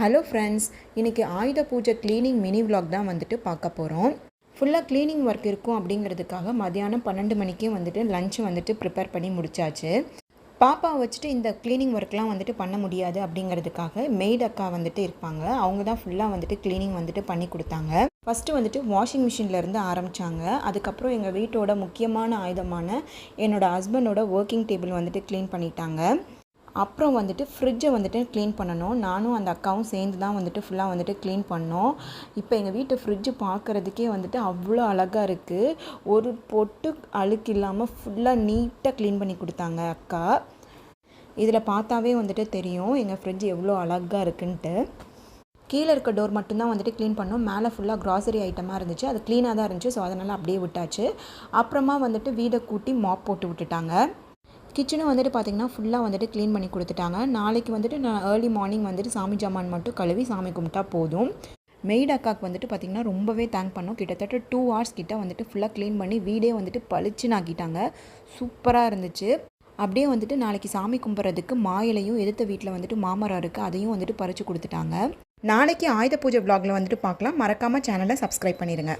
Hello friends இன்றைக்கி ஆயுத பூஜை க்ளீனிங் மினி விளாக் தான் வந்துட்டு பார்க்க போகிறோம் ஃபுல்லாக க்ளீனிங் ஒர்க் இருக்கும் அப்படிங்கிறதுக்காக மதியானம் பன்னெண்டு மணிக்கே வந்துட்டு லஞ்ச் வந்துட்டு ப்ரிப்பேர் பண்ணி முடிச்சாச்சு. பாப்பா வச்சுட்டு இந்த க்ளீனிங் ஒர்க்லாம் வந்துட்டு பண்ண முடியாது அப்படிங்கிறதுக்காக மெய்ட் அக்கா வந்துட்டு இருப்பாங்க. அவங்க தான் ஃபுல்லாக வந்துட்டு க்ளீனிங் வந்துட்டு பண்ணி கொடுத்தாங்க. ஃபஸ்ட்டு வந்துட்டு வாஷிங் மிஷின்லேருந்து ஆரம்பித்தாங்க அதுக்கப்புறம் எங்கள் வீட்டோட முக்கியமான ஆயுதமான என்னோடய ஹஸ்பண்டோட ஒர்க்கிங் டேபிள் வந்துட்டு க்ளீன் பண்ணிட்டாங்க. அப்புறம் வந்துட்டு ஃப்ரிட்ஜை வந்துட்டு க்ளீன் பண்ணணும். நானும் அந்த அக்காவும் சேர்ந்து தான் வந்துட்டு ஃபுல்லாக வந்துட்டு க்ளீன் பண்ணோம். இப்போ எங்கள் வீட்டு ஃப்ரிட்ஜு பார்க்குறதுக்கே வந்துட்டு அவ்வளோ அழகாக இருக்குது ஒரு பொட்டு அழுக்கு இல்லாமல் ஃபுல்லாக நீட்டாக க்ளீன் பண்ணி கொடுத்தாங்க அக்கா. இதில் பார்த்தாவே வந்துட்டு தெரியும் எங்கள் ஃப்ரிட்ஜ் எவ்வளோ அழகாக இருக்குன்ட்டு. கீழே இருக்க டோர் மட்டும்தான் வந்துட்டு க்ளீன் பண்ணோம். மேலே ஃபுல்லாக க்ராசரி ஐட்டமாக இருந்துச்சு. அது க்ளீனாக தான் இருந்துச்சு. ஸோ அதனால் அப்படியே விட்டாச்சு. அப்புறமா வந்துட்டு வீடை கூட்டி மாப் போட்டு விட்டுட்டாங்க. கிச்சனும் வந்துட்டு பார்த்திங்கன்னா ஃபுல்லாக வந்துட்டு க்ளீன் பண்ணி கொடுத்துட்டாங்க. நாளைக்கு வந்துட்டு நான் ஏர்லி மார்னிங் வந்துட்டு சாமி ஜாமான் மட்டும் கழுவி சாமி கும்பிட்டா போதும். மெய்ட் அக்காவுக்கு வந்துட்டு பார்த்திங்கன்னா ரொம்பவே தேங்க் பண்ணோம். கிட்டத்தட்ட டூ ஹவர்ஸ் கிட்டே வந்துட்டு ஃபுல்லாக க்ளீன் பண்ணி வீடே வந்துட்டு பளிச்சுன்னு ஆக்கிட்டாங்க சூப்பராக இருந்துச்சு. அப்படியே வந்துட்டு நாளைக்கு சாமி கும்பிட்றதுக்கு மாயிலையும் எதிர்த்த வீட்டில் வந்துட்டு மாமரம் இருக்குது அதையும் வந்துட்டு பறித்து கொடுத்துட்டாங்க. நாளைக்கு ஆயுத பூஜை vlogல வந்துட்டு பார்க்கலாம் மறக்காமல் சேனலை சப்ஸ்கிரைப் பண்ணிடுங்க